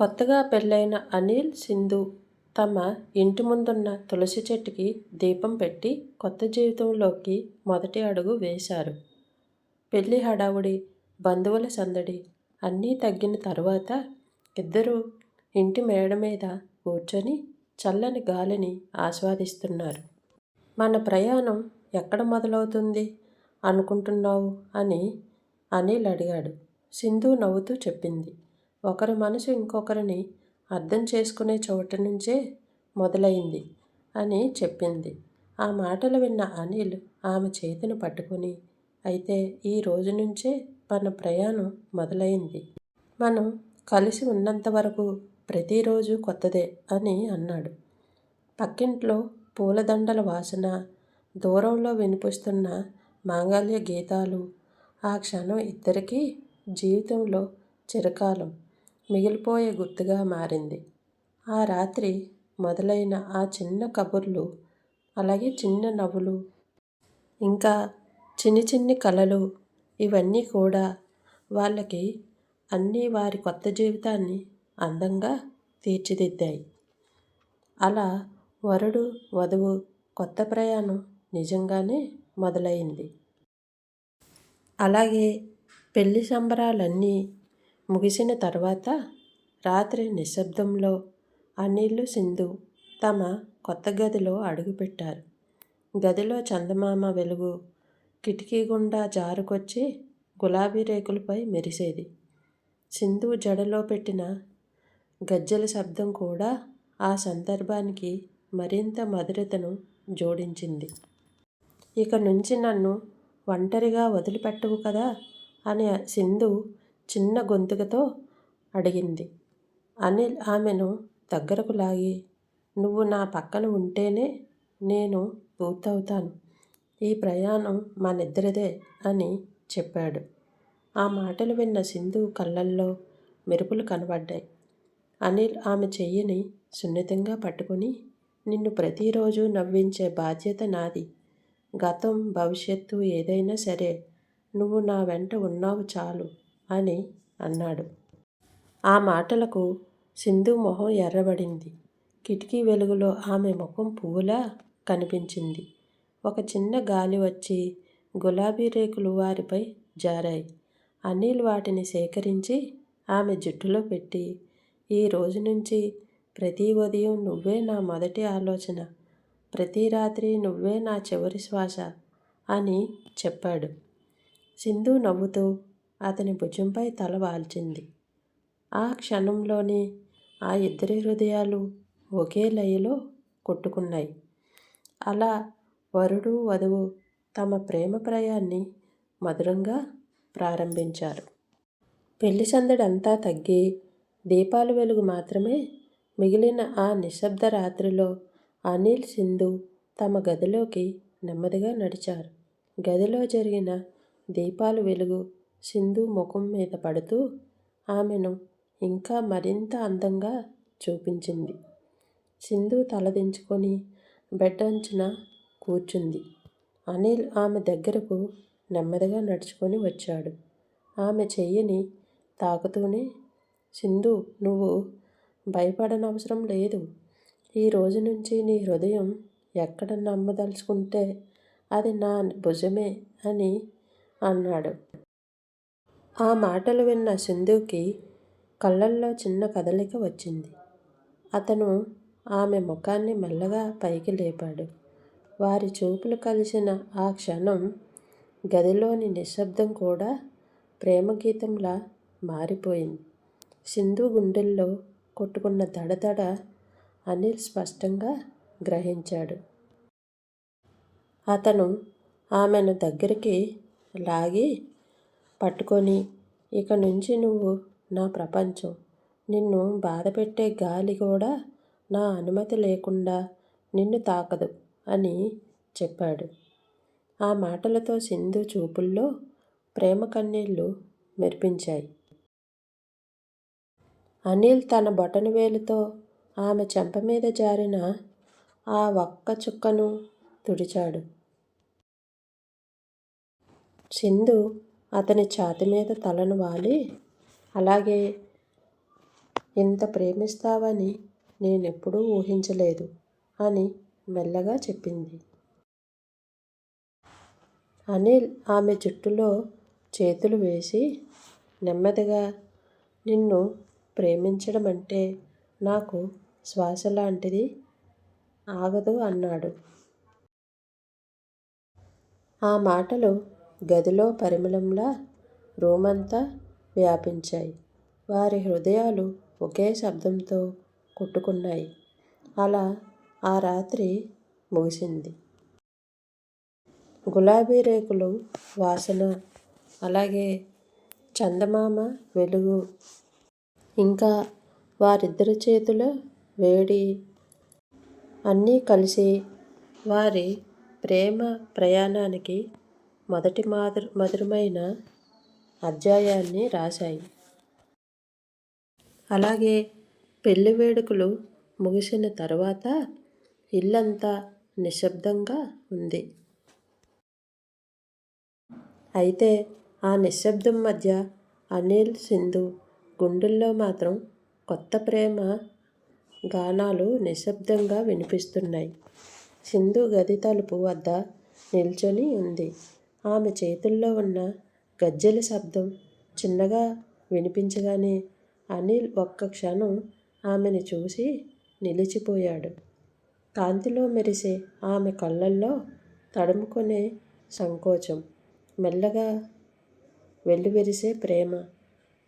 కొత్తగా పెళ్ళైన అనిల్ సింధు తమ ఇంటి ముందున్న తులసి చెట్టుకి దీపం పెట్టి కొత్త జీవితంలోకి మొదటి అడుగు వేశారు. పెళ్ళి హడావుడి బంధువుల సందడి అన్నీ తగ్గిన తరువాత ఇద్దరూ ఇంటి మేడ మీద కూర్చొని చల్లని గాలిని ఆస్వాదిస్తున్నారు. మన ప్రయాణం ఎక్కడ మొదలవుతుంది అనుకుంటున్నావు? అని అనిల్ అడిగాడు. సింధు నవ్వుతూ చెప్పింది. ఒకరి మనసు ఇంకొకరిని అర్థం చేసుకునే చోట నుంచే మొదలైంది అని చెప్పింది. ఆ మాటలు విన్న అనిల్ ఆమె చేతిని పట్టుకొని అయితే ఈ రోజు నుంచే మన ప్రయాణం మొదలైంది. మనం కలిసి ఉన్నంత వరకు ప్రతిరోజు కొత్తదే అని అన్నాడు. పక్కింట్లో పూలదండల వాసన దూరంలో వినిపిస్తున్న మాంగళ్య గీతాలు ఆ క్షణం ఇద్దరికీ జీవితంలో చిరకాలం. మిగిలిపోయే గుర్తుగా మారింది. ఆ రాత్రి మొదలైన ఆ చిన్న కబుర్లు అలాగే చిన్న నవ్వులు ఇంకా చిన్ని చిన్ని కలలు ఇవన్నీ కూడా వాళ్ళకి అన్నీ వారి కొత్త జీవితాన్ని అందంగా తీర్చిదిద్దాయి. అలా వరుడు వధువు కొత్త ప్రయాణం నిజంగానే మొదలైంది. అలాగే పెళ్ళి సంబరాలన్నీ ముగిసిన తర్వాత రాత్రి నిశ్శబ్దంలో అనిల్లు సింధు తమ కొత్త గదిలో అడుగుపెట్టారు. గదిలో చందమామ వెలుగు కిటికీ గుండా జారుకొచ్చి గులాబీ రేకులపై మెరిసేది. సింధు జడలో పెట్టిన గజ్జల శబ్దం కూడా ఆ సందర్భానికి మరింత మధురతను జోడించింది. ఇక నుంచి నన్ను ఒంటరిగా వదిలిపెట్టవు కదా అని సింధు చిన్న గొంతుకతో అడిగింది. అనిల్ ఆమెను దగ్గరకు లాగి నువ్వు నా పక్కన ఉంటేనే నేను పూర్తవుతాను ఈ ప్రయాణం మనిద్దరిదే అని చెప్పాడు. ఆ మాటలు విన్న సింధు కళ్ళల్లో మెరుపులు కనబడ్డాయి. అనిల్ ఆమె చెయ్యిని సున్నితంగా పట్టుకొని నిన్ను ప్రతిరోజు నవ్వించే బాధ్యత నాది. గతం భవిష్యత్తు ఏదైనా సరే నువ్వు నా వెంట ఉన్నావు చాలు. అని అన్నాడు. ఆ మాటలకు సింధు మొహం ఎర్రబడింది. కిటికీ వెలుగులో ఆమె ముఖం పువ్వులా కనిపించింది. ఒక చిన్న గాలి వచ్చి గులాబీ రేకులు వారిపై జారాయి. అనిల్ వాటిని సేకరించి ఆమె జుట్టులో పెట్టి ఈ రోజు నుంచి ప్రతి ఉదయం నువ్వే నా మొదటి ఆలోచన. ప్రతి రాత్రి నువ్వే నా చివరి శ్వాస అని చెప్పాడు. సింధు నవ్వుతూ అతని భుజంపై తల వాల్చింది. ఆ క్షణంలోనే ఆ ఇద్దరి హృదయాలు ఒకే లయలో కొట్టుకున్నాయి. అలా వరుడు వధువు తమ ప్రేమ ప్రయాన్ని మధురంగా ప్రారంభించారు. పెళ్ళి సందడి అంతా తగ్గి దీపాల వెలుగు మాత్రమే మిగిలిన ఆ నిశ్శబ్ద రాత్రిలో అనిల్ సింధు తమ గదిలోకి నెమ్మదిగా నడిచారు. గదిలో జరిగిన దీపాలు వెలుగు సింధు ముఖం మీద పడుతూ ఆమెను ఇంకా మరింత అందంగా చూపించింది. సింధు తలదించుకొని బెడ్ అంచున కూర్చుంది. అనిల్ ఆమె దగ్గరకు నెమ్మదిగా నడుచుకొని వచ్చాడు. ఆమె చెయ్యిని తాకుతూనే సింధు నువ్వు భయపడనవసరం లేదు. ఈ రోజు నుంచి నీ హృదయం ఎక్కడ నమ్మదలుచుకుంటే అది నా భుజమే అని అన్నాడు. ఆ మాటలు విన్న సింధుకి కళ్ళల్లో చిన్న కదలిక వచ్చింది. అతను ఆమె ముఖాన్ని మెల్లగా పైకి లేపాడు. వారి చూపులు కలిసిన ఆ క్షణం గదిలోని నిశ్శబ్దం కూడా ప్రేమగీతంలా మారిపోయింది. సింధు గుండెల్లో కొట్టుకున్న దడదడ అనిల్ స్పష్టంగా గ్రహించాడు. అతను ఆమెను దగ్గరికి లాగి పట్టుకొని ఇక నుంచి నువ్వు నా ప్రపంచం. నిన్ను బాధపెట్టే గాలి కూడా నా అనుమతి లేకుండా నిన్ను తాకదు అని చెప్పాడు. ఆ మాటలతో సింధు చూపుల్లో ప్రేమ కన్నీళ్ళు మెరిపించాయి. అనిల్ తన బొటను వేలుతో ఆమె చెంప మీద జారిన ఆ ఒక్క చుక్కను తుడిచాడు. సింధు అతని ఛాతి మీద తలను వాలి. అలాగే ఇంత ప్రేమిస్తావని నేనెప్పుడూ ఊహించలేదు అని మెల్లగా చెప్పింది. అనిల్ ఆమె జుట్టులో చేతులు వేసి నెమ్మదిగా నిన్ను ప్రేమించడం అంటే నాకు శ్వాస లాంటిది ఆగదు అన్నాడు. ఆ మాటలు గదిలో పరిమళంలా రూమంతా వ్యాపించాయి. వారి హృదయాలు ఒకే శబ్దంతో కొట్టుకున్నాయి. అలా ఆ రాత్రి ముగిసింది. గులాబీ రేకులు వాసన అలాగే చందమామ వెలుగు ఇంకా వారిద్దరి చేతుల వేడి అన్నీ కలిసి వారి ప్రేమ ప్రయాణానికి మొదటి మాధుర మధురమైన అధ్యాయాన్ని రాశాయి. అలాగే పెళ్ళి వేడుకలు ముగిసిన తర్వాత ఇల్లంతా నిశ్శబ్దంగా ఉంది. అయితే ఆ నిశ్శబ్దం మధ్య అనిల్ సింధు గుండెల్లో మాత్రం కొత్త ప్రేమ గానాలు నిశ్శబ్దంగా వినిపిస్తున్నాయి. సింధు గది తలుపు వద్ద నిల్చొని ఉంది. ఆమె చేతుల్లో ఉన్న గజ్జెల శబ్దం చిన్నగా వినిపించగానే అనిల్ ఒక్క క్షణం ఆమెను చూసి నిలిచిపోయాడు. కాంతిలో మెరిసే ఆమె కళ్ళల్లో తడుముకునే సంకోచం మెల్లగా వెల్లువెరిసే ప్రేమ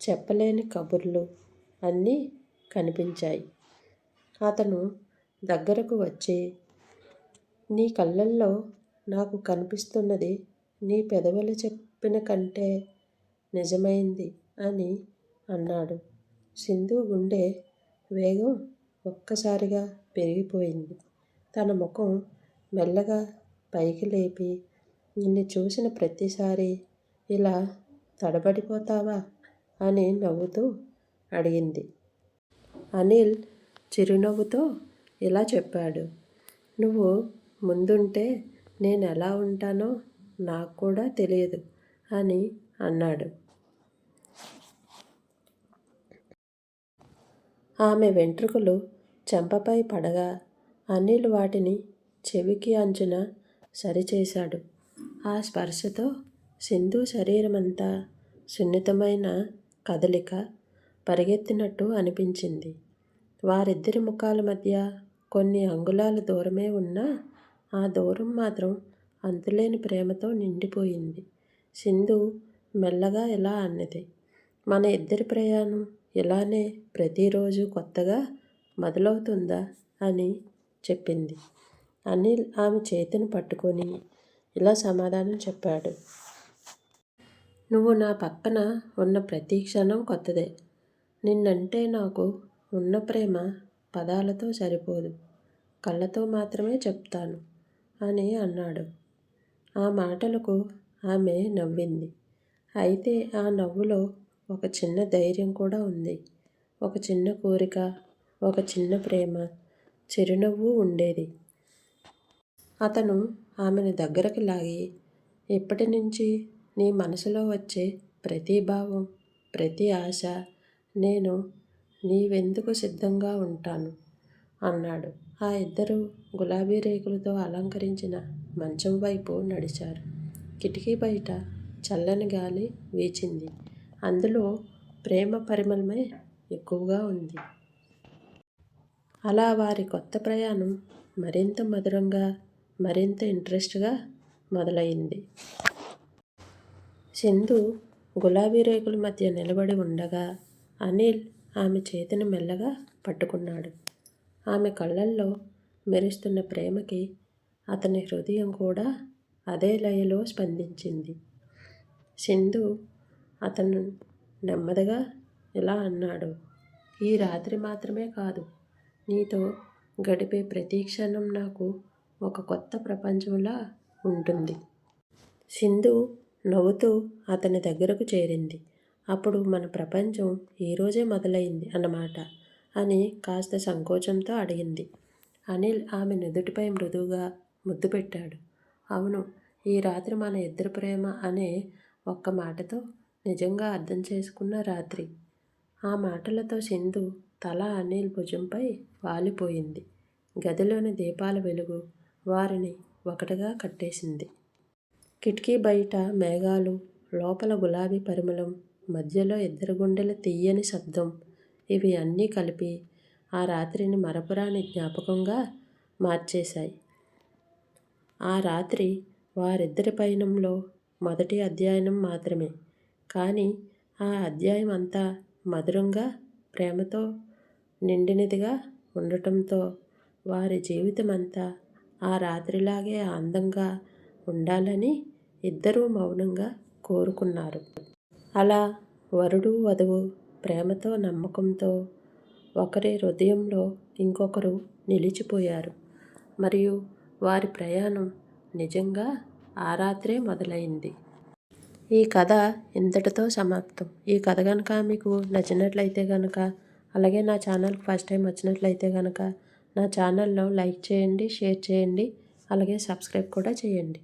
చెప్పలేని కబుర్లు అన్నీ కనిపించాయి. అతను దగ్గరకు వచ్చి నీ కళ్ళల్లో నాకు కనిపిస్తున్నది నీ పెదవులు చెప్పిన కంటే నిజమైంది అని అన్నాడు. సింధు గుండె వేగం ఒక్కసారిగా పెరిగిపోయింది. తన ముఖం మెల్లగా పైకి లేపి నిన్ను చూసిన ప్రతిసారి ఇలా తడబడిపోతావా అని నవ్వుతూ అడిగింది. అనిల్ చిరునవ్వుతో ఇలా చెప్పాడు. నువ్వు ముందుంటే నేను ఎలా ఉంటానో నాకు కూడా తెలియదు అని అన్నాడు. ఆమె వెంట్రుకలు చెంపపై పడగా అనిల్ వాటిని చెవికి అంచున సరిచేశాడు. ఆ స్పర్శతో సింధు శరీరమంతా సున్నితమైన కదలిక పరిగెత్తినట్టు అనిపించింది. వారిద్దరి ముఖాల మధ్య కొన్ని అంగుళాల దూరమే ఉన్నా ఆ దూరం మాత్రం అంతులేని ప్రేమతో నిండిపోయింది. సింధు మెల్లగా ఇలా అన్నది. మన ఇద్దరి ప్రయాణం ఇలానే ప్రతిరోజు కొత్తగా మొదలవుతుందా అని చెప్పింది. అనిల్ ఆమె చేతిని పట్టుకొని ఇలా సమాధానం చెప్పాడు. నువ్వు నా పక్కన ఉన్న ప్రతి క్షణం కొత్తదే. నిన్నంటే నాకు ఉన్న ప్రేమ పదాలతో సరిపోదు. కళ్ళతో మాత్రమే చెప్తాను అని అన్నాడు. ఆ మాటలకు ఆమె నవ్వింది. అయితే ఆ నవ్వులో ఒక చిన్న ధైర్యం కూడా ఉంది. ఒక చిన్న కోరిక ఒక చిన్న ప్రేమ చిరునవ్వు ఉండేది. అతను ఆమెను దగ్గరకు లాగి ఇప్పటి నుంచి నీ మనసులో వచ్చే ప్రతి భావం ప్రతి ఆశ నేను నీవెందుకు సిద్ధంగా ఉంటాను? అన్నాడు. ఆ ఇద్దరు గులాబీ రేకులతో అలంకరించిన మంచం వైపు నడిచారు. కిటికీ బయట చల్లని గాలి వీచింది. అందులో ప్రేమ పరిమళమే ఎక్కువగా ఉంది. అలా వారి కొత్త ప్రయాణం మరింత మధురంగా మరింత ఇంట్రెస్ట్గా మొదలైంది. సింధు గులాబీ రేకుల మధ్య నిలబడి ఉండగా అనిల్ ఆమె చేతిని మెల్లగా పట్టుకున్నాడు. ఆమె కళ్ళల్లో మెరుస్తున్న ప్రేమకి అతని హృదయం కూడా అదే లయలో స్పందించింది. సింధు అతను నెమ్మదిగా ఇలా అన్నాడు ఈ రాత్రి మాత్రమే కాదు నీతో గడిపే ప్రతి క్షణం నాకు ఒక కొత్త ప్రపంచంలా ఉంటుంది సింధు నవ్వుతూ అతని దగ్గరకు చేరింది. అప్పుడు మన ప్రపంచం ఈరోజే మొదలైంది అన్నమాట అని కాస్త సంకోచంతో అడిగింది. అనిల్ ఆమె నుదుటిపై మృదువుగా ముద్దు పెట్టాడు అవును ఈ రాత్రి మన ఇద్దరు ప్రేమ అనే ఒక్క మాటతో నిజంగా అర్థం చేసుకున్న రాత్రి ఆ మాటలతో సింధు తల అనిల్ భుజంపై వాలిపోయింది. గదిలోని దీపాల వెలుగు వారిని ఒకటిగా కట్టేసింది. కిటికీ బయట మేఘాలు, లోపల గులాబీ పరిమళం, మధ్యలో ఇద్దరు గుండెల తీయని శబ్దం ఇవి అన్నీ కలిపి ఆ రాత్రిని మరపురాని జ్ఞాపకంగా మార్చేశాయి. ఆ రాత్రి వారిద్దరి పయనంలో మొదటి అధ్యాయనం మాత్రమే. కానీ ఆ అధ్యాయం అంతా మధురంగా, ప్రేమతో నిండినదిగా ఉండటంతో వారి జీవితమంతా ఆ రాత్రిలాగే అందంగా ఉండాలని ఇద్దరూ మౌనంగా కోరుకున్నారు. అలా వరుడు, వధువు ప్రేమతో, నమ్మకంతో ఒకరి హృదయంలో ఇంకొకరు నిలిచిపోయారు. మరియు వారి ప్రయాణం నిజంగా ఆ రాత్రే మొదలైంది. ఈ కథ ఇంతటితో సమాప్తం. ఈ కథ కనుక మీకు నచ్చినట్లయితే కనుక అలాగే నా ఛానల్కి ఫస్ట్ టైం వచ్చినట్లయితే కనుక నా ఛానల్లో లైక్ చేయండి, షేర్ చేయండి, అలాగే సబ్స్క్రైబ్ కూడా చేయండి.